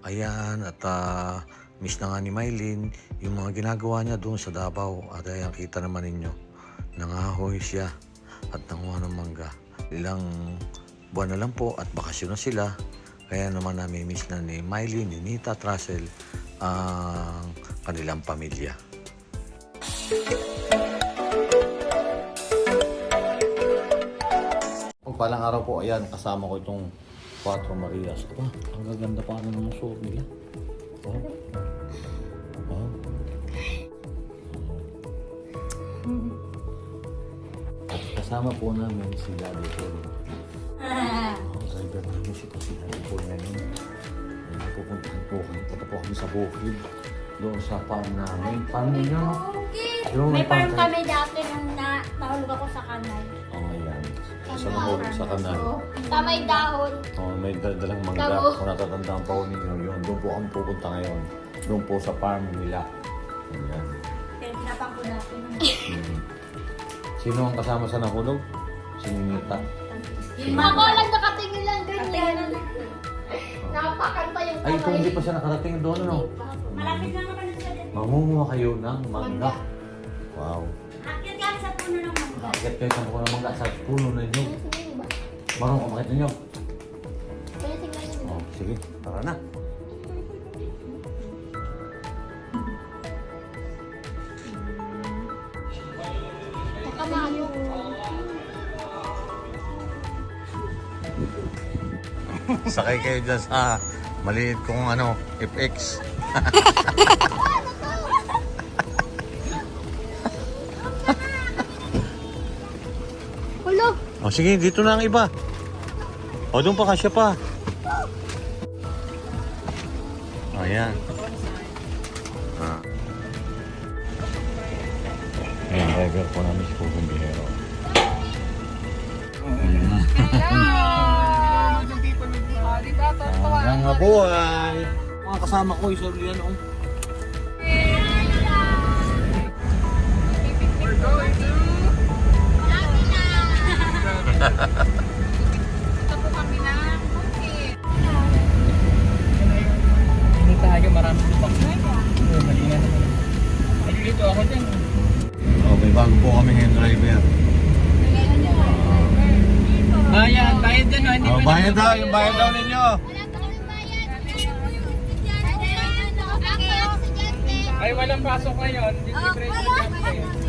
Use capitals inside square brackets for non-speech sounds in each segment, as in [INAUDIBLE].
Ayan, at ah, miss na nga ni Mylene yung mga ginagawa niya doon sa Davao. At ayan, kita naman ninyo, nangahoy siya at nanguha ng mangga. Ilang buwan na lang po at bakasyon na sila. Kaya naman nami-miss na ni Mylene, ni Nita, at ang kanilang pamilya. Pagpalang araw po, ayan, kasama ko itong Cuatro Marias. Aba, ang gaganda pa ng suot nila. Oh. Oh. Kasama po namin si Daddy Paul. Ang driver namin si kasi Daddy Paul ngayon. Ayun, pupuntahan po kami. Punta po kami sa bukid. Doon sa farm namin. Farm? Yung May farm kami dati nung na, nahulog ako sa kanal. Sa mahulog sa kanal. Sa may dahon. Oh, may dadalang mangga. Tabo. Kung natatandaan pa ko ninyo yun, doon po kami pupunta ngayon. Doon po sa farm nila. Ayan. Kaya tinapang ko natin. [LAUGHS] Mhm. Sino ang kasama sa nahulog? Si Ninita. Ako lang nakatingin lang ganyan. Nakapakan pa yung Ay, ito hindi pa siya nakarating doon, ano? Malapit na naman sa din. Mangunguha kayo ng mangga. Wow. Akyat yan sa puno ng mangga. Bakit kayo sa mga mangga sa puno ninyo? Marong kumakit ninyo? Oh, sige, tara na. Sakay kayo dyan sa maliit kong ano, FX. [LAUGHS] O sige, dito na ang iba. O doon pa kasya pa. Ayan. Ah. Ayan, driver po namin si Pugong Bihero. Ang nga buhay. Mga kasama ko, isa yan oh. Hindi tayo maraming lubak na. Oo, mali nga naman. Ay, dito ako dyan. Oh, may bago po kami ngayon driver. Bayad, bayad dyan. Oh. Hindi Oh, bayad daw, yung bayad daw ninyo. Ay, walang pasok ngayon. Hindi oh, free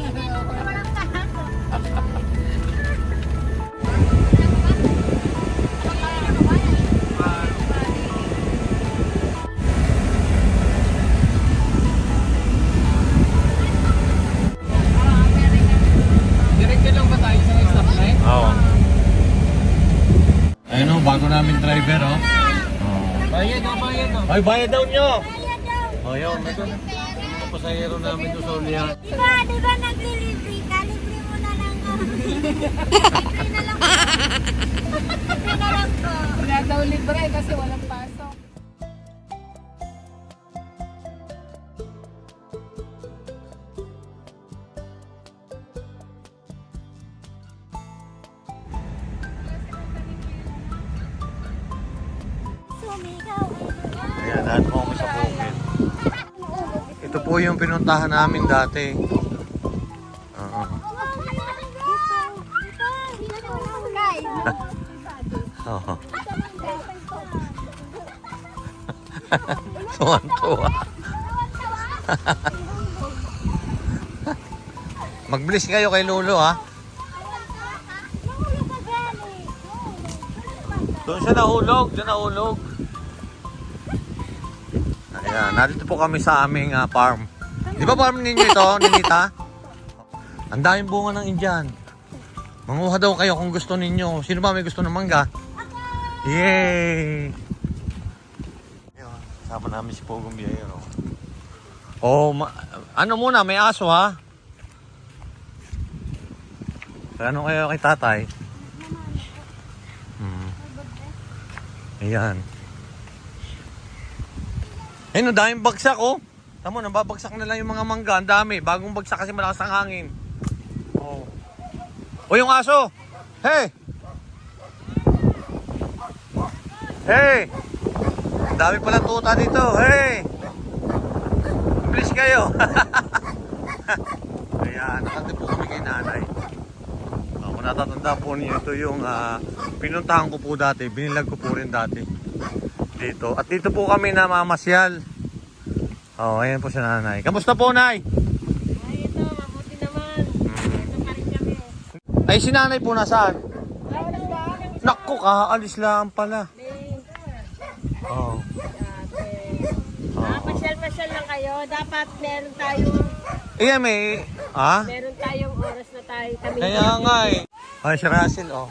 driver oh. Oh. Bayad, oh, bayad, oh. Ay, bayad daw nyo. Oh, yun. Ito na. Ito pasahero namin doon sa ulihan. Di ba, di ba nag-delivery ka? Libre mo na lang kami. Libre na lang po. Libre na lang po. Wala daw libre kasi walang pasok. Ayan, dahil po kami sa bukid. Ito po yung pinuntahan namin dati. Oo. Oo. [LAUGHS] Tuwan-tuwa. [LAUGHS] Mag-bless kayo kay Lolo ha. Doon siya nahulog, doon nahulog. Ayan, nandito po kami sa aming ah, farm. Di ba farm ninyo ito, [LAUGHS] Ninita? Ang daming bunga ng Indian. Manguha daw kayo kung gusto ninyo. Sino ba may gusto ng mangga? Yay! Ayun, Sama namin si Pogong Biyero. Oh, ma- ano muna, may aso ha? Ano kayo kay tatay? Ayan. Ayun, ang daming bagsak oh. Tamo, nababagsak na lang yung mga mangga. Ang dami. Bagong bagsak kasi malakas ang hangin. Oh. O yung aso. Hey! Hey! Ang dami pala tuta dito. Hey! Bilis kayo. [LAUGHS] Ayan, nakati po kami kay nanay. Uh, kung natatanda po niyo, ito yung ah, pinuntahan ko po dati. Binilag ko po rin dati. Dito. At dito po kami namamasyal. Oh, ayan po si nanay. Kamusta po, nay? Ay, ito, mabuti naman. Ito pa rin kami. Ay, si nanay po nasaan? Naku, kakaalis lang pala. Oh. Ah, pasyal-pasyal lang kayo. Dapat meron tayong, Iya, may... Ah? meron tayong oras na tayo. Kami Kaya nga eh. Ay, si Russell, oh.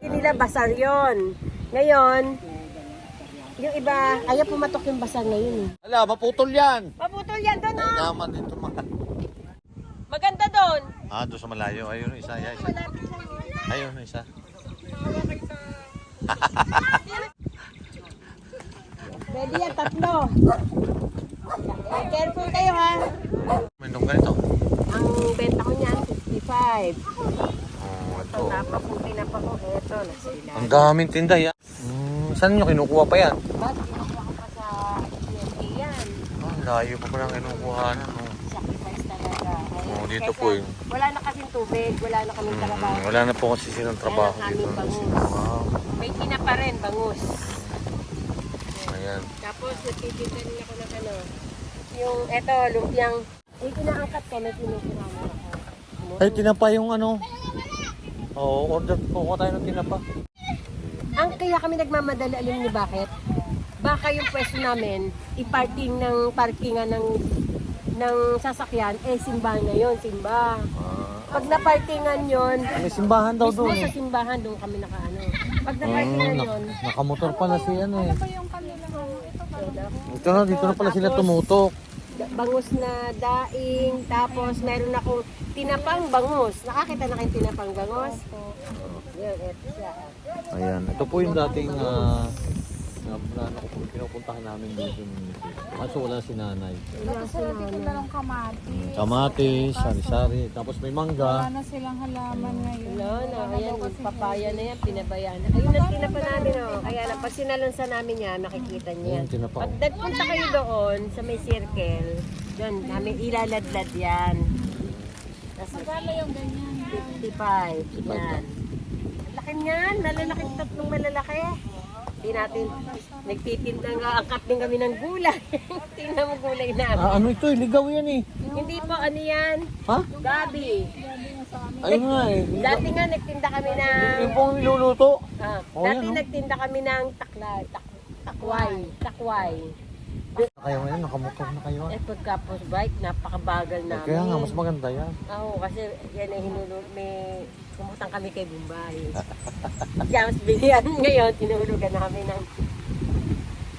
Hindi nila basar yon. Ngayon, yung iba, ayaw pumatok yung basar ngayon eh. Ala, maputol yan. Maputol yan doon oh. naman dito mga... Maganda doon. Ah, doon sa malayo. Ayun, isa, isa. isa. Ayun, isa. [LAUGHS] Pwede yan, tatlo. Careful kayo ha. Minong ganito. Ang benta ko niyan, 65. Oh, ito. Ang napaputi na pa ko, eto na sila. Ang daming tinda yan. Hmm, saan nyo kinukuha pa yan? Ba't kinukuha ko pa sa TNT yan? Ah, layo pa pala kinukuha na. Sacrifice talaga. Oh, dito kesa po eh. Wala na kasing tubig, wala na kaming trabaho. Hmm, wala na po kasi silang trabaho Kaya dito. Wow. May tina pa rin, bangus. Ayan. Tapos nagtitinda rin ako ng ano, yung eto, lumpiang, yung kinaangkat ko, may tinutira mo ako. Ay, tinapa yung ano. Oo, oh, order po ko tayo ng tinapa. Ang kaya kami nagmamadali, alam niyo bakit? Baka yung pwesto namin, i-parking ng parkingan ng ng sasakyan, eh simbahan na yun, simba. Ah, Pag na-parkingan yun, may simbahan daw mismo doon sa eh. simbahan, doon kami nakaano. Pag Hmm, na-parkingan nak- yun, nakamotor pala si ano eh. ano, Ito na, dito na pala sila tumutok. bangus na daing, tapos meron akong tinapang bangus. Nakakita na kayong tinapang bangus? Yun, siya. Ayan, ito po yung dating ah, na, na, na, pinupuntahan namin dito. Kaso wala si nanay. Tapos sila titinda ng kamati. Kamatis, sari-sari, tapos may Wala mangga. na silang halaman ngayon. Wala na, ayan, yung papaya na yan, pinabayaan na. Ayun ang tinapa namin, oh. Kaya lang, pag sinalunsa namin yan, makikita niyo yan. Ayan, tinapa. Pag nagpunta kayo doon, sa may circle, doon, namin ilaladlad yan. Tapos, Magkano yung ganyan? 55. Yan. Laki niyan, malalaki tatlong malalaki. Hindi natin, nagtitinda nga, angkat din kami ng gulay. [LAUGHS] Tingnan mo gulay namin. Ah, ano ito eh, ligaw yan eh. Hindi po, ano yan? Ha? Gabi. Ayun nga eh. Dati nga, nagtinda kami ng... Yung pong niluluto. Ah, Oh, dati yan, oh. nagtinda kami ng takla, tak, takway, takway. Kayo ngayon, nakamotor na kayo. ah. Eh pagka post bike, napakabagal namin. Kaya nga, mas maganda yan. Oo, kasi yan ay hinulog, may kumutang kami kay Bombay. [LAUGHS] James Bilian ngayon, tinulugan namin ng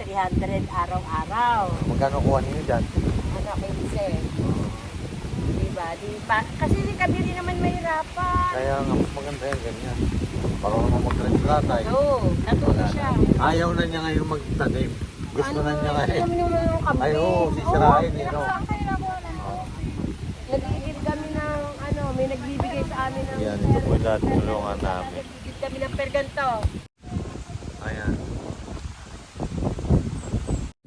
300 araw-araw. Magkano kuha ninyo dyan? Ano, 15. Diba? Di pa, kasi kami rin naman mahirapan. Kaya nga, maganda yan, ganyan. Para naman mag-retratay. Oo, natuto siya. Ayaw na niya ngayon magtanim. Gusto na niya Ano ngayon. naman yung kambing? Ay, oo, sisirain eh, no? Nagigid kami ng, ano, may nagbibigay sa amin ng... Yan, ito po yung dati tulungan namin. Nagigid kami ng perganto. Ayan.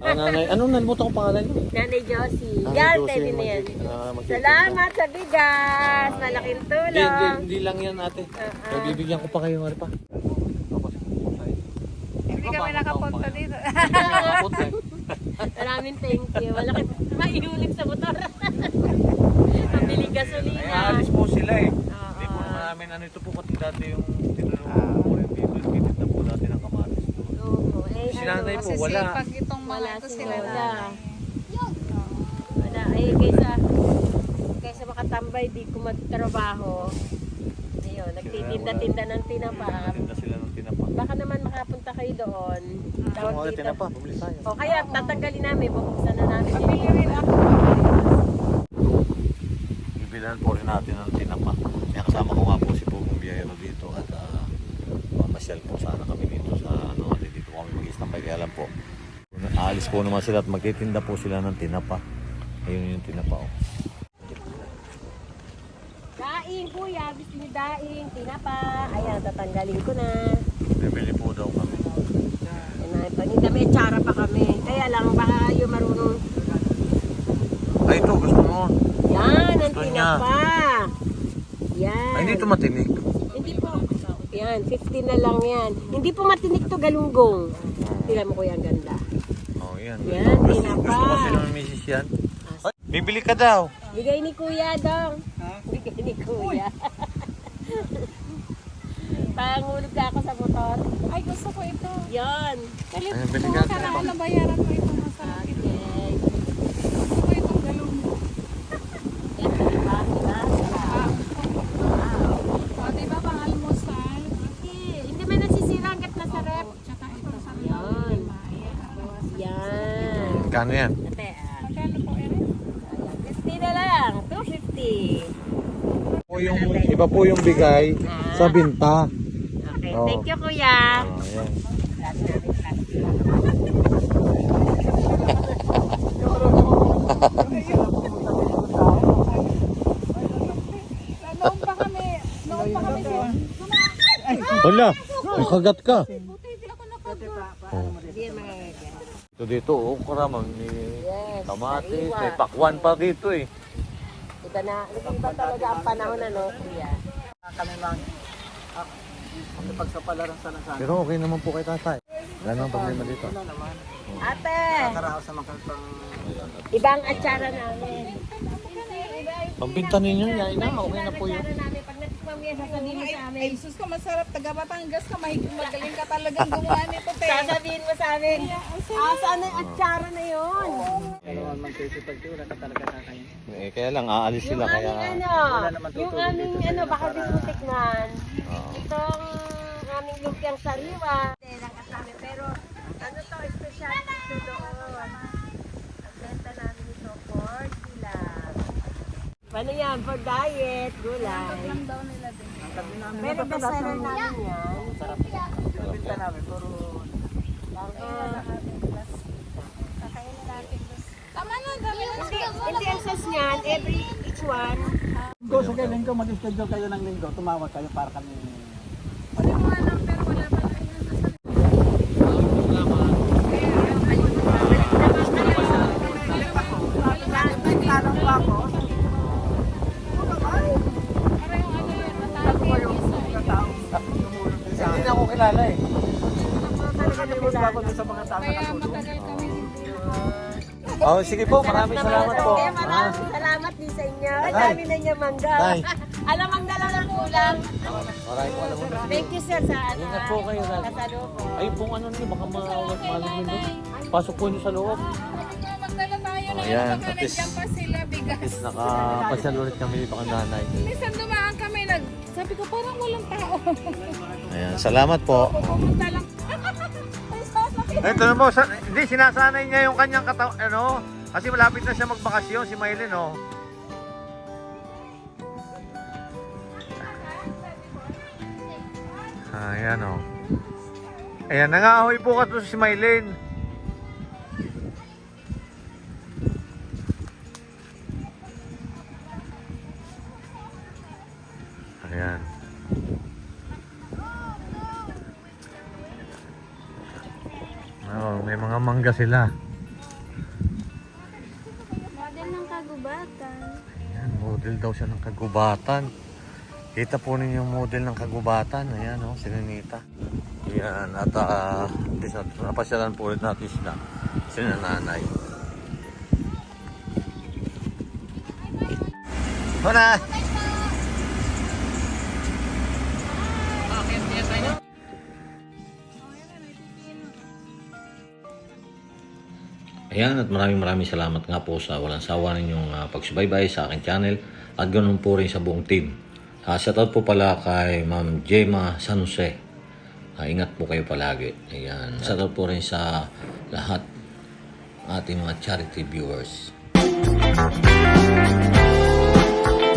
Ah, nanay, anong nalimutan ko pangalan niyo? Nanay Josie. Nanay Yan, Josie, pwede na yan. ah. Salamat sa bigas. Malaking Hindi, hindi, tulong. hindi lang yan ate. Ah, ah. Kaya bibigyan ko pa kayo nga pa. Hindi kami nakapunta dito. Maraming thank you. Malaking mahinulig sa motor. [LAUGHS] Pabili gasolina. Ay, aalis po sila eh. Oo. Hindi po naman namin, ano ito po kasi dati yung tinulungan ko po rin dito. Titinda po dati ng kamatis doon. Oo. Eh, Si ano, nanay po, Kasi wala. pag itong mga Wala ito si sila Lola. na. Wala. Ay, kaysa, kaysa makatambay, di ko magtrabaho. Ayun, nagtitinda-tinda ng tinapa. Tinda sila ng tinapa. Baka naman makapunta kayo doon. Tawag dito. tinapa, bumili tayo. O kaya tatanggalin namin, bubuksan na namin. Pili rin ako. Bibilan po rin natin ng tinapa. Kaya kasama ko nga po si Biyahero dito at uh, mamasyal po sana kami dito sa ano, dito kami mag-istambay. Kaya lang po, aalis po naman sila at magtitinda po sila ng tinapa. Ayun yung tinapa oh. Daing, kuya. luya, bislidaing, tinapa. Ayan, tatanggalin ko na. Bibili po daw kami. Na, paninda may tsara pa kami. Kaya lang, baka yung marunong. Ay, ito, gusto mo. Yan, ang Gusto tinapa. Yan. Ay, hindi ito matinik. Hindi po. Yan, 50 na lang yan. Hindi po matinik to galunggong. Tingnan mo ko yan, ganda. Oh, yan. Yan, gusto, tinapa. gusto kasi ng misis yan. Ay, bibili ka daw. Bigay ni Kuya dong. Bigay ni Kuya. [LAUGHS] Pangulog ka ako sa motor. Ay, gusto ko ito. Yan. Kalit, Ay, bili ka. karaan na bayaran mo ito. Masarap ito. Okay. Gusto ko itong galong. Yan, diba? Diba? O, di ba pang almusal? Okay. Hindi man nasisira hanggat nasa rep. Tsaka ito sa Yan. lima. Ayan. Yan. Kano yan? Ah. Magkano po, Erin? 50 na lang. 250. Po yung, iba po yung bigay sa binta. Okay. Oo. Thank you, Kuya. Oh, yan. Noon pa kami, noon pa kami din. Hala, may kagat ka. Buti, di ako napagod. Oh. Hindi yan magagawa. Ito dito, oh, karamang may Yes. kamatis, may pakwan pa dito eh. Iba na, iba talaga ang panahon ano, Kuya. Kami lang. Ah, ang pagsapalaran sana sa Pero okay naman po kay tatay. Wala nang problema dito. Wala naman. Ate, Karaos sa mga pang... ibang atsara namin. Pambinta ninyo yan, ina, okay na po yun. Mo yan, sa amin. Ay, sus ka, masarap. Taga Batangas ka, mahigit magaling ka talagang [LAUGHS] gumawa nito, te. Sasabihin mo sa amin, ah, saan yung atsara na yun? Ano man magkisipag wala ka talaga kakain. Eh, kaya lang, aalis Yung sila kaya... aming ano, naman yung aming sa ano, baka di para- mo tikman. Oo. Itong aming lumpiang sariwa. Sa pero ano to, special dito doon. Ang benta namin ito, 40 lang. Paano yan? For diet, gulay. Lang daw nila din. Pero bestseller namin yan. Pinta namin, puro... Ah, Kakainin natin. Tama na, dami na. Hindi, hindi ang sauce niyan, every each one. Linggo, sige, linggo, mag-schedule kayo ng linggo. Tumawag kayo para kami... Wala Oh, sige po, maraming salamat po. Eh, Ah, maraming salamat din sa inyo. Ang Tay. dami na niya mangga. Tay. [LAUGHS] Alam ang dalaw ng kulang. maraming po alam mo na. Thank you sir sa ano. Ingat po kayo, Dad. Kasalo po. Ay, pong ano nyo, baka mawag malam nyo doon. Pasok po nyo sa loob. Magdala tayo na Ayan, ano, baka at least- nandiyan pa sila, bigas. Is nakapasyal ulit kami dito kang nanay. Minsan dumaan kami, nag, sabi ko parang walang tao. Ayan, salamat po. Pupunta lang. Ito na po, sa, hindi, sinasanay niya yung kanyang kataw, ano, kasi malapit na siya magbakasyon, si Maylin, oh. Ayan, oh. Ayan, nangahoy po ka to si Maylin. Oh, may mga mangga sila. Model ng kagubatan. Ayan, model daw siya ng kagubatan. Kita po ninyo yung model ng kagubatan. Ayan, oh, si Ninita. Ayan, at uh, napasyalan po ulit natin sila. Sila nanay. Huna! Ayan at maraming maraming salamat nga po sa walang sawa ninyong uh, pagsubaybay sa aking channel at ganoon po rin sa buong team. Uh, shoutout po pala kay Ma'am Gemma San Jose. Ah, ingat po kayo palagi. Ayan. Shoutout po rin sa lahat ating mga charity viewers.